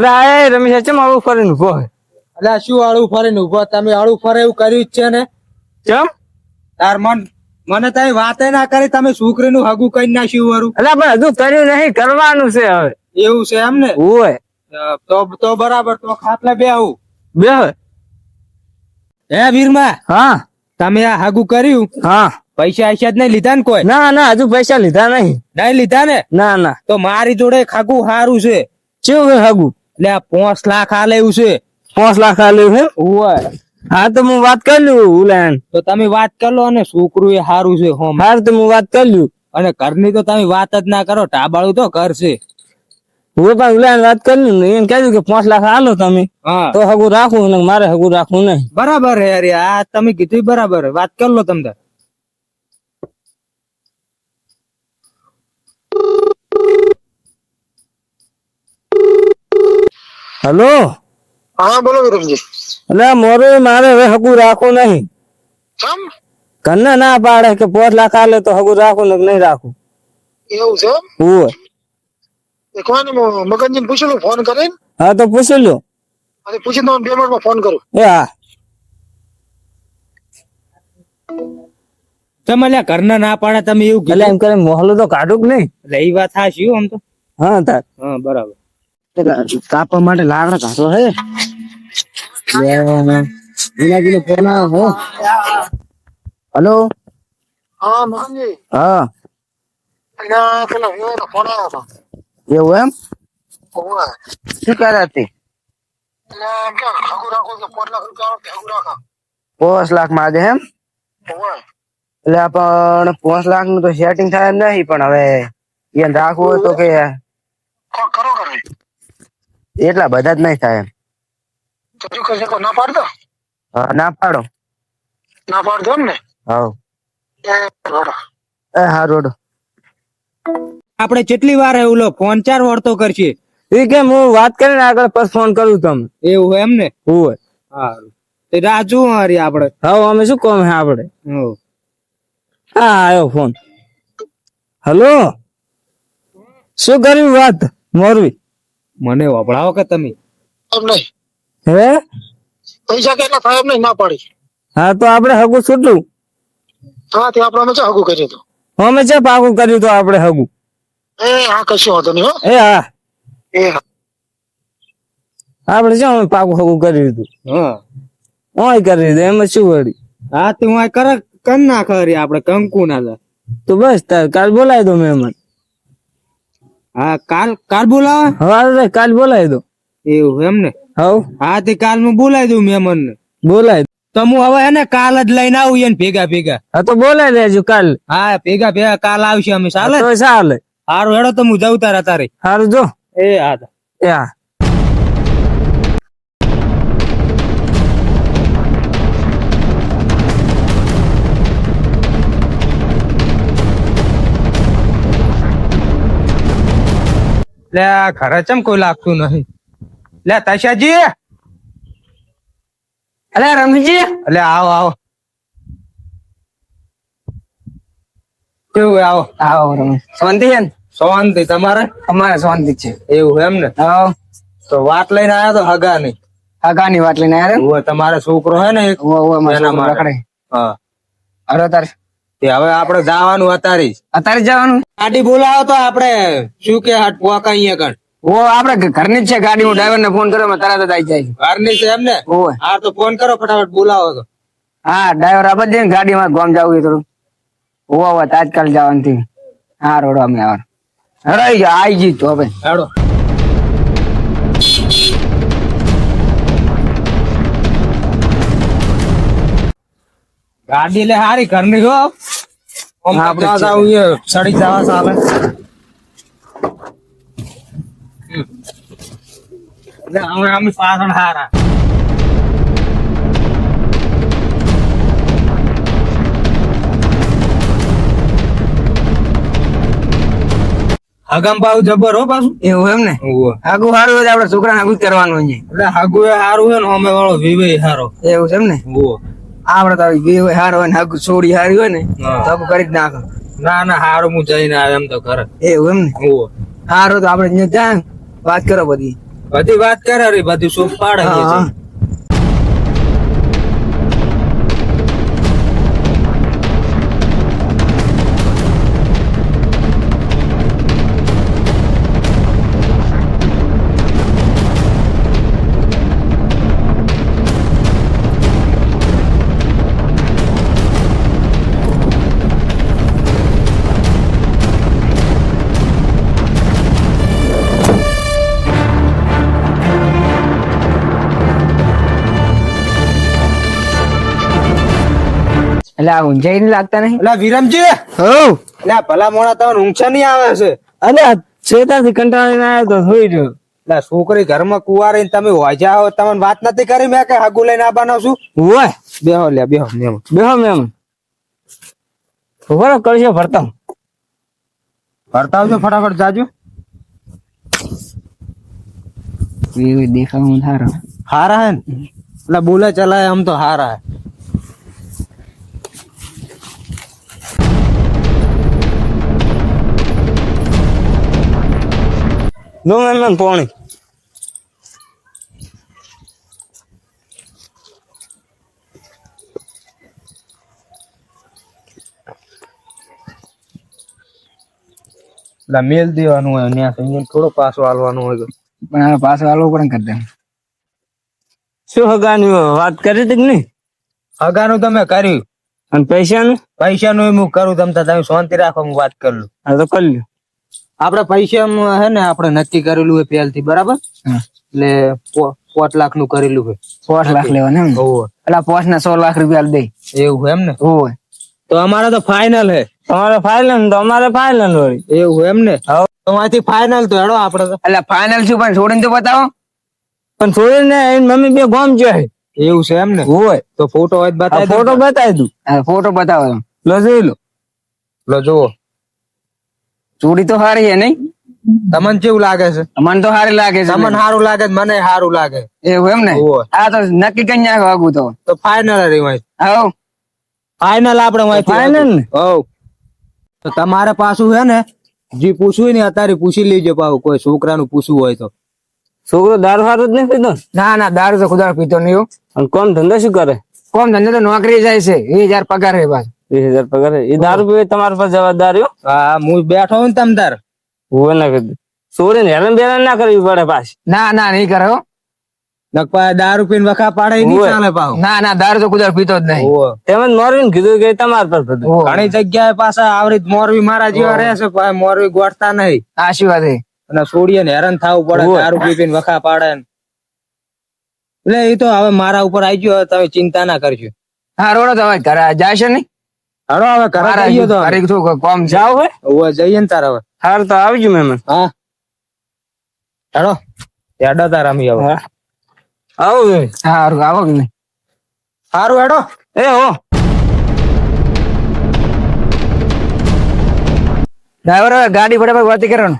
અરે આ રમેશ ચમ આવું ફરીને ઊભો હે અલ્યા શું આળું ફરીને ઊભો તમે આળું ફરે એવું કર્યું જ છે ને? ચમ? તાર મન મને તમે વાતે ના કરી તમે છોકરીનું હગું કરી નાખ્યું વરું. અલ્યા પણ હજુ કર્યું નહીં કરવાનું છે હવે. એવું છે એમ ને? હોય. તો તો બરાબર તો ખાટલે બે આવું. બે હે વીરમા? હા. તમે આ હાગુ કર્યું? હા. પૈસા આઈસા જ નહીં લીધા ને કોઈ? ના ના હજુ પૈસા લીધા નહીં. નહીં લીધા ને? ના ના. તો મારી જોડે ખાગું સારું છે. છે હગું આ પાંચ લાખ આ એવું છે. પાંચ લાખ આલ્યું છે? હોય. હા તો હું વાત કરી લઉં ઉલાયણ તો તમે વાત કરી લો અને છોકરું એ સારું છે હોમ હાર તો હું વાત કરી લઉં. અને ઘરની તો તમે વાત જ ના કરો ટાબાળું તો ઘર છે. હું પણ ઉલાયણ વાત કરી લઉં એને કહેજો કે પાંચ લાખ આલો તમે. હા. તો હગું રાખવું ને મારે હગું રાખવું નહીં. બરાબર હે અરે આ તમે કીધું બરાબર. વાત કરી લો તમને હલો? હા બોલો વિરમજી એટલે મોરું મારે હવે હગું રાખવું નહીં. કેમ? ઘરના ના પાડે કે પોત લાખ આલે તો હગું રાખું ને નહીં રાખું. એવું છે હું એકવાર મગનજી પૂછી લઉં ફોન કરીને? હા તો પૂછી લો અને પૂછી તો બે મિનિટમાં ફોન કરું. એ હા. તમે લ્યા ઘરના ના પાડે તમે એવું એટલે એમ કરે મોહલો તો કાઢું કે નહીં? એટલે એ વાત હા શું આમ તો. હા તાર. હા બરાબર. કાપવા માટે લાકડા કાઢો હે. એના ફોન હે. હલો. હા મગનજી હા. એટલે પેલા વિવેકનો ફોન આવ્યો એવું એમ? શું કરે હતી પાંચ લાખમાં એમ? એટલે પણ પાંચ લાખનું તો સેટિંગ થાય એમ નહીં પણ હવે એને રાખવું હોય તો કે કો- કરો કરે એટલા બધા જ નહીં થાય તો ના પાડતો? ના પાડો. ના પાડતો ને હા. એ હા રોડ આપણે કેટલી વાર એવું લો ફોન ચાર વળતો કરશે. એ કેમ હું વાત કરીને આગળ પછી ફોન કરું તમને? એવું એમ ને હોય. સારું તે રાજુ હારી આપણે. હવે અમે શું કોમ હે આપણે. હા. આવ્યો ફોન. હલો? શું કર્યું વાત? મોરવી મને વભળાવો કે તમે? નહીં. હે? પૈસા કેટલા થાય એમ નહીં ના પાડી. હા તો આપણે હગું છૂટું હા તે આપણે અમે હગું કર્યું હતું અમે છે પાકું કર્યું હતું આપણે હગું? એ હા કશું વાંધો નહીં હો. એ હા. એ હા. આપણે છે અમે પાકું હગું કરી દીધું હા. ઓય કરી દીધું એમાં શું વળી? હા તું હું આ કર કર ના કરી આપણે કંકુ ના તો બસ તાર કાલ બોલાવી દો મહેમાન. હા કાલ કાલ બોલાવે? હા કાલ બોલાવી દો. એવું એમ ને હવ. હા તે કાલ હું બોલાવી દઉં મહેમાન ને બોલાવી તો હું હવે એને કાલ જ લઈને આવું એને ભેગા ભેગા. હા તો બોલાવી દેજો કાલ. હા ભેગા ભેગા કાલ આવશે અમે ચાલે? ચાલે. સારું હેડો તો હું જઉં તારા તારે સારું જો. એ હા એ હા. લે ઘરે ચમ કોઈ લાગતું નહીં. લે તશાજી. અલે રમજી અલે આવો આવો. કેવું આવો? આવો રમેશ શાંતિ છે ને? શાંતિ તમારે? અમારે શાંતિ છે. એવું એમ ને? હા. તો વાત લઈને આયા તો હગા નહીં હગાની વાત લઈને આવ્યા તમારો છોકરો હે ને એના માટે. હા. અરે તાર. તે હવે આપણે જવાનું અત્યારે જ. અત્યારે જવાનું? ગાડી બોલાવો તો આપણે શું કે હાટ પોકા અહીંયા કણ ઓ આપડે ઘરની જ છે ગાડી. હું ડ્રાઈવર ને ફોન કર્યો તરત જ આવી જાય ઘરની છે એમ ને હા તો ફોન કરો ફટાફટ બોલાવો તો. હા ડ્રાઈવર આપે જ ને ગાડીમાં ગામ જવું થોડું. ઓ હવે તાજકાલ જવાનું થી હા રોડો અમે આવ હરાઈ જા આઈ જી તો હવે. હેડો. ગાડી લે હારી ઘરની હો. આમ ભાવ આપણે આવું સડી જવા ચાલે હવે અમે પાછળ હારા. હગમ પાવ જબર હો પાછું? એવું એમ ને. આગુ સારું હોય આપડે છોકરાને આગુ જ કરવાનું એટલે હાગુ હારું હે ને અમે વાળો વિવે હારો. એવું છે એમ ને? ઓવો. આપડે તો બે હોય હારો હોય ને આગુ છોડી હારી હોય ને. તો કરી જ નાખો. ના ના હારું હું જઈને આવ્યો એમ તો ઘરે. એવું એમ ને? હારો તો આપડે અહીંયા જાય વાત કરો બધી. બધી વાત કરે રે બધી સુખ પાડે એટલે આ ઊંઝાઈ નહીં લાગતા નહીં? એટલે વિરમજી હો અલા ભલા મોણા તમને ઊંચા નહીં આવે છે. અને છેતાથી કંટાળીને આવ્યો તો થોઈ રહ્યો એટલે છોકરી ઘરમાં કુવારી ને તમે વાજા આવો તમને વાત નથી કરી મેં કે હાગુ લઈને આવવાનો છું? હોય બેહો લે બેહો. મેમ બેહો મેમ ઊભો કરશે ફરતા ફરતા આવજો ફટાફટ જાજો. દેખાવું સારો હારા હે ને? એટલે બોલે ચલાય આમ તો હારા હે. નો મેં પાણી. એટલે મેલ દેવાનું હોય ત્યાં અહીંયા થોડો પાછો હાલવાનું હોય પણ પાછો હાલવો પણ કરી દે શું હગાની વાત કરી હતી કે નહીં? હગાનું તમે કર્યું. અને પૈસાનું? પૈસા નું હું કરું તમે તમે શાંતિ રાખો હું વાત કરું હા તો કરી લ્યો. આપડે પૈસા હે ને આપડે નક્કી કરેલું હોય પહેલથી બરાબર? એટલે પોત લાખનું કરેલું હોય. પોત લાખ લેવાનું એમ એટલે પોત ના સો લાખ રૂપિયા દઈ એવું એમ ને? હોય તો અમારે તો ફાઇનલ હે. તમારે ફાઇનલ તો અમારે ફાઇનલ હોય એવું એમ ને? હવ. તો અહીંથી ફાઇનલ તો હેડો આપડે એટલે ફાઇનલ શું પણ છોડીને તો બતાવો. પણ છોડીને એની મમ્મી બે ગોમ જાય એવું છે એમ ને? હોય તો ફોટો હોય બતાવી ફોટો બતાવી દઉં. ફોટો બતાવો. લો જોઈ લો. લો જુઓ. ચોરી તો સારી હે નહીં? તમને કેવું લાગે છે? મને તો સારી લાગે છે તમને સારું લાગે છે, મને સારું લાગે? એવું એમ ને? આ તો નક્કી કઈ નાખો આગું તો. તો ફાઇનલ રહી આવો ફાઈનલ આપણે ફાઈનલ હવ તો તમારે પાછું હે ને જે પૂછવું ને અત્યારે પૂછી લેજો પાછું કોઈ છોકરાનું પૂછવું હોય તો. છોકરો દારૂ સારું જ નહીં પીતો? ના ના દારૂ તો ખુદા પીતો નહીં કોમ ધંધો શું કરે? કોમ ધંધો તો નોકરી જાય છે એ હજાર પગાર રહે બસ વીસ હજાર પગાર એ દારૂ પીવે તમારા પર જવાબદારી હા હું બેઠો હું તમ તાર. હું ના કીધું છોડીને હેરાન બેરાન ના કરવી પડે પાછી. ના ના નહીં કરે નકપા દારૂ પીને વખા પાડે નહીં ચાલે પાવ ના ના દારૂ તો કુદર પીતો જ નહીં. ઓવે. મોરવી ને કીધું કે તમારા પર બધું. ઘણી જગ્યાએ પાછા આવરી મોરવી મારા જેવા રહે છે પણ મોરવી ગોઠતા નહીં. આશીર્વાદ છે? અને છોડીએ ને હેરાન થવું પડે. દારૂ પી પીને વખા પાડે ને. એટલે એ તો હવે મારા ઉપર આવી ગયો હવે તમે ચિંતા ના કરજો. હા રોડો તો હવે ઘરે જાય છે નહીં હાલો હવે ઘરે જઈએ તો ઘરે તો કોમ જાવ હોય ઓવે, જઈએ ને તાર હવે. હાલ તો આવજો મેમ હા. હેડો હેડો તાર અમે હા. આવો સારું આવો કે નહીં? સારું હેડો. એ હો. ડ્રાઈવર હવે ગાડી ફટાફટ વાતી કરવાનું.